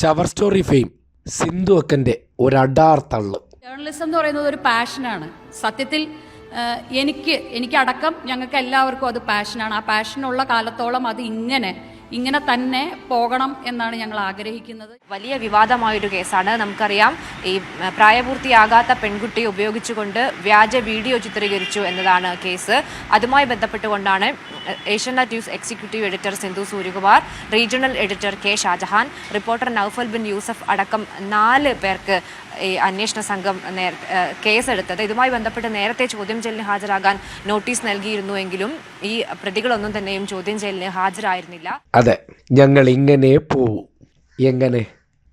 ചവർ story fame Sindhu അക്കന്റെ ഒരടാർ തള്ള്. ജേർണലിസം എന്ന് പറയുന്നത് ഒരു പാഷനാണ്. സത്യത്തിൽ എനിക്ക് എനിക്കടക്കം ഞങ്ങൾക്ക് എല്ലാവർക്കും അത് പാഷനാണ്. ആ പാഷനുള്ള കാലത്തോളം അത് ഇങ്ങനെ ഇങ്ങനെ തന്നെ പോകണം എന്നാണ് ഞങ്ങൾ ആഗ്രഹിക്കുന്നത്. വലിയ വിവാദമായൊരു കേസാണ്. നമുക്കറിയാം ഈ പ്രായപൂർത്തിയാകാത്ത പെൺകുട്ടിയെ ഉപയോഗിച്ചുകൊണ്ട് വ്യാജ വീഡിയോ ചിത്രീകരിച്ചു എന്നതാണ് കേസ്. അതുമായി ബന്ധപ്പെട്ടുകൊണ്ടാണ് Asianet news executive editor Sindhu Suryakumar regional editor K Shajahan reporter Naufal Bin Yusuf അടക്കം നാല് പേർക്ക് ഈ അന്വേഷണ സംഘം നേര കേസെടുത്തത്. ഇതുമായി ബന്ധപ്പെട്ട് നേരത്തെ ചോദ്യം ചെയ്യലിന് ഹാജരാകാൻ നോട്ടീസ് നൽകിയിരുന്നുവെങ്കിലും ഈ പ്രതികളൊന്നും തന്നെയും ചോദ്യം ചെയ്യലിന് ഹാജരായിരുന്നില്ല. അതെ ഞങ്ങൾ ഇങ്ങനെ പോവും. എങ്ങനെ?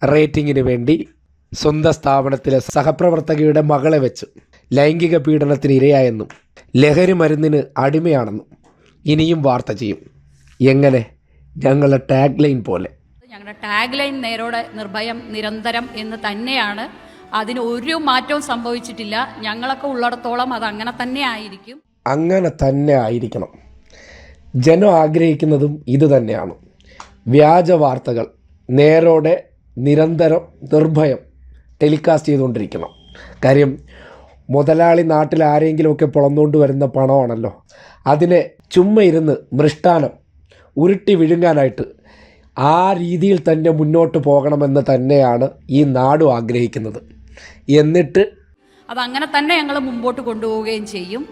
റേറ്റിങ്ങിന് വേണ്ടി സ്വന്തം സ്ഥാപനത്തിലെ സഹപ്രവർത്തകയുടെ മകളെ വെച്ച് ലൈംഗിക പീഡനത്തിന് ഇരയായെന്നും ലഹരി മരുന്നിന് അടിമയാണെന്നും ഇനിയും വാർത്ത ചെയ്യും. എങ്ങനെ? ഞങ്ങളുടെ ടാഗ് ലൈൻ പോലെ. ഞങ്ങളുടെ ടാഗ് ലൈൻ നേരോടെ നിർഭയം നിരന്തരം എന്ന് തന്നെയാണ്. അതിന് ഒരു മാറ്റവും സംഭവിച്ചിട്ടില്ല. ഞങ്ങളൊക്കെ ഉള്ളിടത്തോളം അത് അങ്ങനെ തന്നെ ആയിരിക്കും. അങ്ങനെ തന്നെ ആയിരിക്കണം. ജനം ആഗ്രഹിക്കുന്നതും ഇത് തന്നെയാണ്. വ്യാജ വാർത്തകൾ നേരോടെ നിരന്തരം നിർഭയം ടെലികാസ്റ്റ് ചെയ്തുകൊണ്ടിരിക്കണം. കാര്യം മുതലാളി നാട്ടിൽ ആരെങ്കിലുമൊക്കെ പുളന്നുകൊണ്ട് വരുന്ന പണമാണല്ലോ. അതിനെ ചുമ്മയിരുന്ന് മൃഷ്ടാനം ഉരുട്ടി വിഴുങ്ങാനായിട്ട് ആ രീതിയിൽ തന്നെ മുന്നോട്ട് പോകണമെന്ന് തന്നെയാണ് ഈ നാടും ആഗ്രഹിക്കുന്നത്. എന്നിട്ട് അത് അങ്ങനെ തന്നെ ഞങ്ങൾ മുമ്പോട്ട് കൊണ്ടുപോവുകയും ചെയ്യും.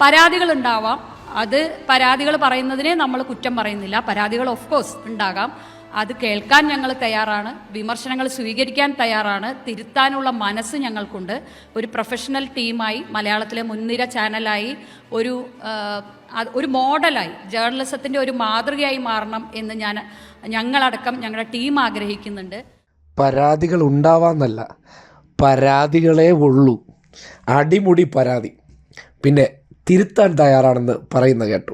പരാതികൾ ഉണ്ടാവാം അത് പരാതികൾ പറയുന്നതിനെ നമ്മൾ കുറ്റം പറയുന്നില്ല. പരാതികൾ ഓഫ് കോഴ്സ് ഉണ്ടാകാം. അത് കേൾക്കാൻ ഞങ്ങൾ തയ്യാറാണ്. വിമർശനങ്ങൾ സ്വീകരിക്കാൻ തയ്യാറാണ്. തിരുത്താനുള്ള മനസ്സ് ഞങ്ങൾക്കുണ്ട്. ഒരു പ്രൊഫഷണൽ ടീമായി മലയാളത്തിലെ മുൻനിര ചാനലായി ഒരു ഒരു മോഡലായി ജേർണലിസത്തിന്റെ ഒരു മാതൃകയായി മാറണം എന്ന് ഞാൻ ഞങ്ങളടക്കം ഞങ്ങളുടെ ടീം ആഗ്രഹിക്കുന്നുണ്ട്. പരാതികൾ ഉണ്ടാവാന്നല്ല. പരാതികളേ ഉള്ളൂ. അടിമുടി പരാതി. പിന്നെ തിരുത്താൻ തയ്യാറാണെന്ന് പറയുന്ന കേട്ടു.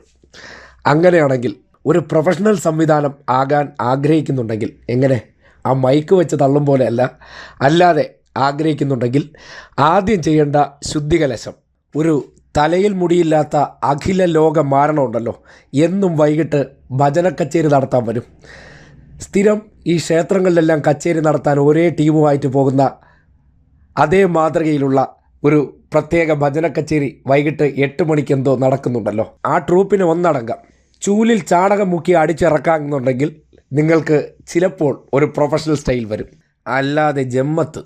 അങ്ങനെയാണെങ്കിൽ ഒരു പ്രൊഫഷണൽ സംവിധാനം ആകാൻ ആഗ്രഹിക്കുന്നുണ്ടെങ്കിൽ എങ്ങനെ? ആ മൈക്ക് വെച്ച് തള്ളും പോലെയല്ല. അല്ലാതെ ആഗ്രഹിക്കുന്നുണ്ടെങ്കിൽ ആദ്യം ചെയ്യേണ്ട ശുദ്ധികലശം. ഒരു തലയിൽ മുടിയില്ലാത്ത അഖില ലോക മാരണമുണ്ടല്ലോ എന്നും വൈകിട്ട് ഭജന കച്ചേരി നടത്താൻ വരും. സ്ഥിരം ഈ ക്ഷേത്രങ്ങളിലെല്ലാം കച്ചേരി നടത്താൻ ഒരേ ടീമുമായിട്ട് പോകുന്ന അതേ മാതൃകയിലുള്ള ഒരു പ്രത്യേക ഭജന കച്ചേരി വൈകിട്ട് എട്ട് മണിക്ക് എന്തോ നടക്കുന്നുണ്ടല്ലോ. ആ ട്രൂപ്പിന് ഒന്നടങ്കം. ചൂലിൽ ചാണകം മുക്കി അടിച്ചിറക്കാമെന്നുണ്ടെങ്കിൽ നിങ്ങൾക്ക് ചിലപ്പോൾ ഒരു പ്രൊഫഷണൽ സ്റ്റൈൽ വരും. അല്ലാതെ ജമ്മത്ത്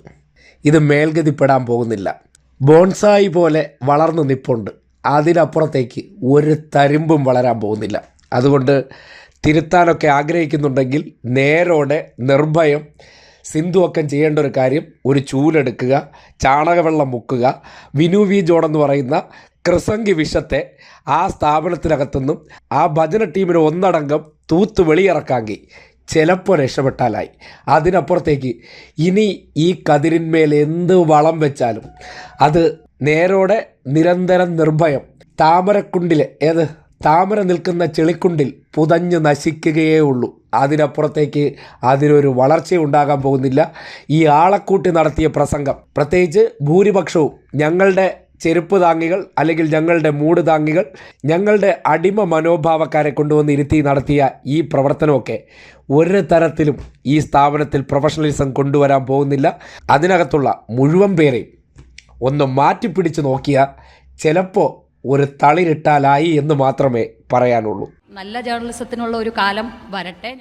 ഇത് മേൽഗതിപ്പെടാൻ പോകുന്നില്ല. ബോൺസായി പോലെ വളർന്നു നിപ്പുണ്ട്. അതിനപ്പുറത്തേക്ക് ഒരു തരിമ്പും വളരാൻ പോകുന്നില്ല. അതുകൊണ്ട് തിരുത്താനൊക്കെ ആഗ്രഹിക്കുന്നുണ്ടെങ്കിൽ നേരോടെ നിർഭയം സിന്ധുവക്കം ചെയ്യേണ്ട ഒരു കാര്യം ഒരു ചൂലെടുക്കുക ചാണകവെള്ളം മുക്കുക. വിനു വി ജോണെന്ന് പറയുന്ന ക്രിസംഗി വിഷത്തെ ആ സ്ഥാപനത്തിനകത്തുനിന്നും ആ ഭജന ടീമിന് ഒന്നടങ്കം തൂത്ത് വെളിയിറക്കാങ്കി. ചിലപ്പോൾ രക്ഷപ്പെട്ടാലായി. അതിനപ്പുറത്തേക്ക് ഇനി ഈ കതിരിന്മേൽ എന്ത് വളം വെച്ചാലും അത് നേരോടെ നിരന്തരം നിർഭയം. താമരക്കുണ്ടിലെ ഏത്? താമര നിൽക്കുന്ന ചെളിക്കുണ്ടിൽ പുതഞ്ഞ് നശിക്കുകയേ ഉള്ളൂ അതിനപ്പുറത്തേക്ക് അതിനൊരു വളർച്ച ഉണ്ടാകാൻ പോകുന്നില്ല. ഈ ആളക്കൂട്ടി നടത്തിയ പ്രസംഗം. പ്രത്യേകിച്ച് ഭൂരിപക്ഷവും ഞങ്ങളുടെ ചെരുപ്പ് താങ്ങികൾ അല്ലെങ്കിൽ ഞങ്ങളുടെ മൂട് താങ്ങികൾ ഞങ്ങളുടെ അടിമ മനോഭാവക്കാരെ കൊണ്ടുവന്ന് ഇരുത്തി നടത്തിയ ഈ പ്രവർത്തനമൊക്കെ ഒരു തരത്തിലും ഈ സ്ഥാപനത്തിൽ പ്രൊഫഷണലിസം കൊണ്ടുവരാൻ പോകുന്നില്ല. അതിനകത്തുള്ള മുഴുവൻ പേരെയും ഒന്ന് മാറ്റിപ്പിടിച്ച് നോക്കിയാൽ ചിലപ്പോൾ ഒരു തളിരിട്ടാലായി എന്ന് മാത്രമേ പറയാനുള്ളൂ. നല്ല ജേർണലിസത്തിനുള്ള ഒരു കാലം വരട്ടെ.